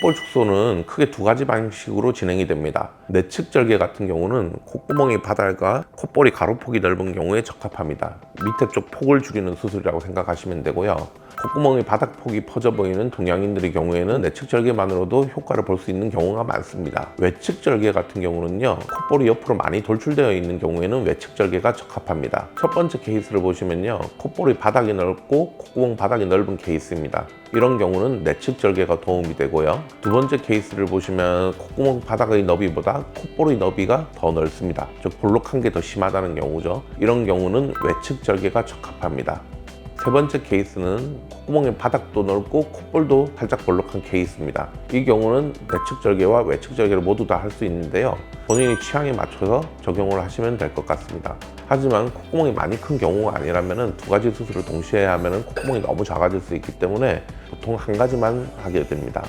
콧볼 축소는 크게 두 가지 방식으로 진행이 됩니다. 내측 절개 같은 경우는 콧구멍의 바닥과 콧볼이 가로폭이 넓은 경우에 적합합니다. 밑에 쪽 폭을 줄이는 수술이라고 생각하시면 되고요. 콧구멍의 바닥폭이 퍼져 보이는 동양인들의 경우에는 내측 절개만으로도 효과를 볼 수 있는 경우가 많습니다. 외측 절개 같은 경우는요, 콧볼이 옆으로 많이 돌출되어 있는 경우에는 외측 절개가 적합합니다. 첫 번째 케이스를 보시면요, 콧볼이 바닥이 넓고 콧구멍 바닥이 넓은 케이스입니다. 이런 경우는 내측 절개가 도움이 되고요. 두 번째 케이스를 보시면 콧구멍 바닥의 너비보다 콧볼의 너비가 더 넓습니다. 즉 볼록한 게 더 심하다는 경우죠. 이런 경우는 외측 절개가 적합합니다. 세 번째 케이스는 콧구멍의 바닥도 넓고 콧볼도 살짝 볼록한 케이스입니다. 이 경우는 내측 절개와 외측 절개를 모두 다 할 수 있는데요. 본인의 취향에 맞춰서 적용을 하시면 될 것 같습니다. 하지만 콧구멍이 많이 큰 경우가 아니라면 두 가지 수술을 동시에 하면 콧구멍이 너무 작아질 수 있기 때문에 보통 한 가지만 하게 됩니다.